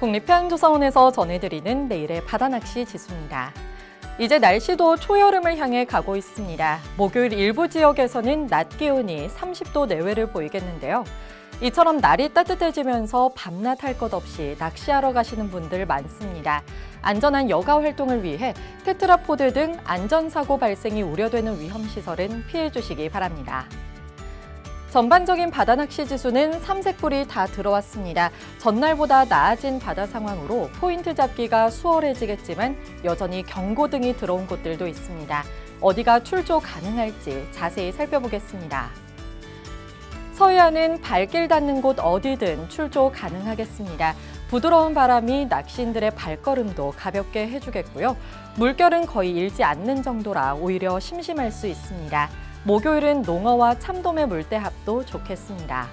국립해양조사원에서 전해드리는 내일의 바다낚시 지수입니다. 이제 날씨도 초여름을 향해 가고 있습니다. 목요일 일부 지역에서는 낮 기온이 30도 내외를 보이겠는데요. 이처럼 날이 따뜻해지면서 밤낮 할 것 없이 낚시하러 가시는 분들 많습니다. 안전한 여가 활동을 위해 테트라포드 등 안전사고 발생이 우려되는 위험시설은 피해 주시기 바랍니다. 전반적인 바다 낚시 지수는 삼색불이 다 들어왔습니다. 전날보다 나아진 바다 상황으로 포인트 잡기가 수월해지겠지만 여전히 경고등이 들어온 곳들도 있습니다. 어디가 출조 가능할지 자세히 살펴보겠습니다. 서해안은 발길 닿는 곳 어디든 출조 가능하겠습니다. 부드러운 바람이 낚시인들의 발걸음도 가볍게 해주겠고요. 물결은 거의 일지 않는 정도라 오히려 심심할 수 있습니다. 목요일은 농어와 참돔의 물대합도 좋겠습니다.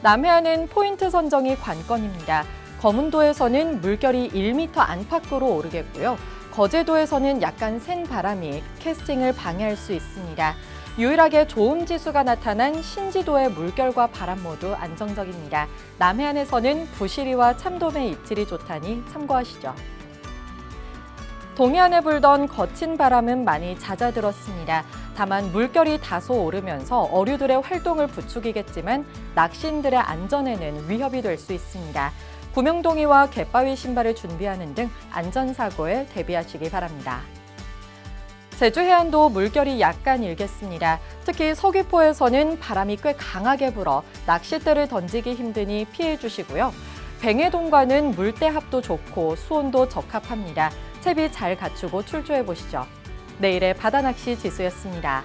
남해안은 포인트 선정이 관건입니다. 거문도에서는 물결이 1m 안팎으로 오르겠고요. 거제도에서는 약간 센 바람이 캐스팅을 방해할 수 있습니다. 유일하게 좋음 지수가 나타난 신지도의 물결과 바람 모두 안정적입니다. 남해안에서는 부시리와 참돔의 입질이 좋다니 참고하시죠. 동해안에 불던 거친 바람은 많이 잦아들었습니다. 다만 물결이 다소 오르면서 어류들의 활동을 부추기겠지만 낚시인들의 안전에는 위협이 될 수 있습니다. 구명동이와 갯바위 신발을 준비하는 등 안전사고에 대비하시기 바랍니다. 제주 해안도 물결이 약간 일겠습니다. 특히 서귀포에서는 바람이 꽤 강하게 불어 낚싯대를 던지기 힘드니 피해 주시고요. 뱅해동과는 물대합도 좋고 수온도 적합합니다. 채비 잘 갖추고 출조해 보시죠. 내일의 바다 낚시 지수였습니다.